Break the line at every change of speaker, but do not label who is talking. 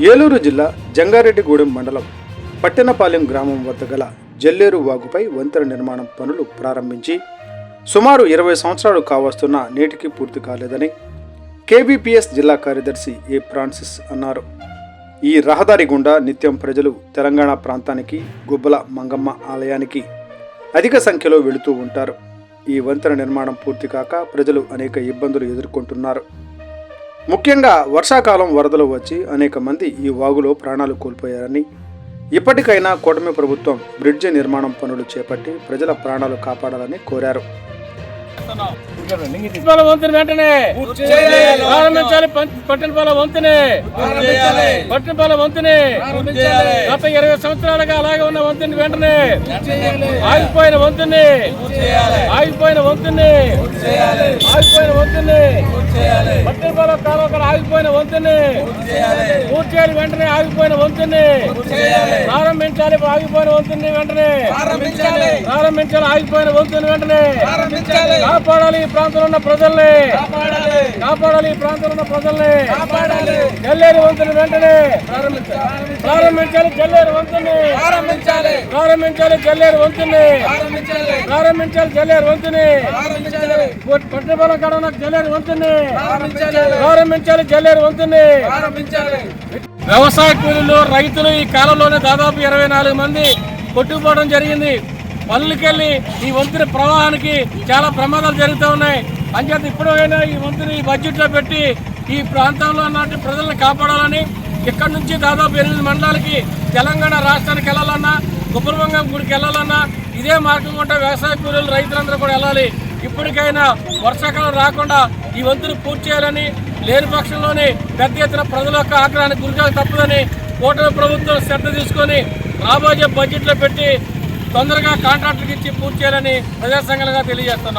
ఏలూరు జిల్లా జంగారెడ్డిగూడెం మండలం పట్టెనపాలెం గ్రామం వద్ద గల జల్లేరు వాగుపై వంతెన నిర్మాణం పనులు ప్రారంభించి సుమారు ఇరవై సంవత్సరాలు కావస్తున్న నేటికి పూర్తి కాలేదని కేబీపీఎస్ జిల్లా కార్యదర్శి ఏ ఫ్రాన్సిస్ అన్నారు. ఈ రహదారి గుండా నిత్యం ప్రజలు తెలంగాణ ప్రాంతానికి గుబ్బల మంగమ్మ ఆలయానికి అధిక సంఖ్యలో వెళుతూ ఉంటారు. ఈ వంతెన నిర్మాణం పూర్తి కాక ప్రజలు అనేక ఇబ్బందులు ఎదుర్కొంటున్నారు. ముఖ్యంగా వర్షాకాలం వరదలు వచ్చి అనేక మంది ఈ వాగులో ప్రాణాలు కోల్పోయారని ఇప్పటికైనా కూటమి ప్రభుత్వం బ్రిడ్జి నిర్మాణం పనులు చేపట్టి ప్రజల ప్రాణాలు కాపాడాలని కోరారు.
పట్టినపాల వెంటనే వంతెనే పట్టినపాల వంతెనే గత ఇరవై సంవత్సరాలుగా అలాగే ఉన్న వంతెన వెంటనే ఆగిపోయిన వంతెని ఆగిపోయిన వంతెని ఆగిపోయిన వంతెని. పట్టినపాల కాలం అక్కడ ఆగిపోయిన వంతెని. పూర్తి చేయాలి. వెంటనే ఆగిపోయిన వంతెని. ప్రారంభించాలి ఆగిపోయిన వంతెని వెంటనే. ప్రారంభించాలి. ఆగిపోయిన వంతెని వెంటనే. కాపాడాలి ఈ ప్రాంతంలో ఉన్న ప్రజల్ని. కాపాడాలి. ఈ ప్రాంతంలో ఉన్న ప్రజల్ని. జల్లేరు వంతుని వెంటనే. ప్రారంభించాలి జల్లేరు వంతుని.
ప్రారంభించాలి.
ప్రారంభించాలి జల్లేరు వంతుని.
ప్రారంభించాలి.
ప్రారంభించాలి జల్లేరు వంతుని.
ప్రారంభించాలి.
పట్టుబల ఉన్న జల్లేరు వంతుని.
ప్రారంభించాలి.
జల్లేరు
ప్రారంభించాలి.
వ్యవసాయ కూలీలు రైతులు ఈ కాలంలోనే దాదాపు ఇరవై నాలుగు మంది కొట్టుకుపోవడం జరిగింది. పనులకెళ్ళి ఈ వంతుని ప్రవాహానికి చాలా ప్రమాదాలు జరుగుతూ ఉన్నాయి. అంచేత ఇప్పుడైనా ఈ వంతుని బడ్జెట్లో పెట్టి ఈ ప్రాంతంలో ఉన్నటువంటి ప్రజలను కాపాడాలని ఇక్కడి నుంచి దాదాపు ఎనిమిది మండలాలకి తెలంగాణ రాష్ట్రానికి వెళ్ళాలన్నా గుబ్బరబంగం గుడికి వెళ్ళాలన్నా ఇదే మార్గం గుండా వ్యవసాయ కూలీలు రైతులందరూ కూడా వెళ్ళాలి. ఇప్పటికైనా వర్షాకాలం రాకుండా ఈ వంతుని పూర్తి చేయాలని లేని పక్షంలోనే పెద్ద ఎత్తున ప్రజల యొక్క ఆగ్రహానికి గురికాక తప్పదని కూటమి ప్రభుత్వం శ్రద్ధ తీసుకొని రాబోయే బడ్జెట్లో పెట్టి తొందరగా కాంట్రాక్టర్కి ఇచ్చి పూర్తి చేయాలని ప్రజా సంఘాలుగా తెలియజేస్తున్నాం.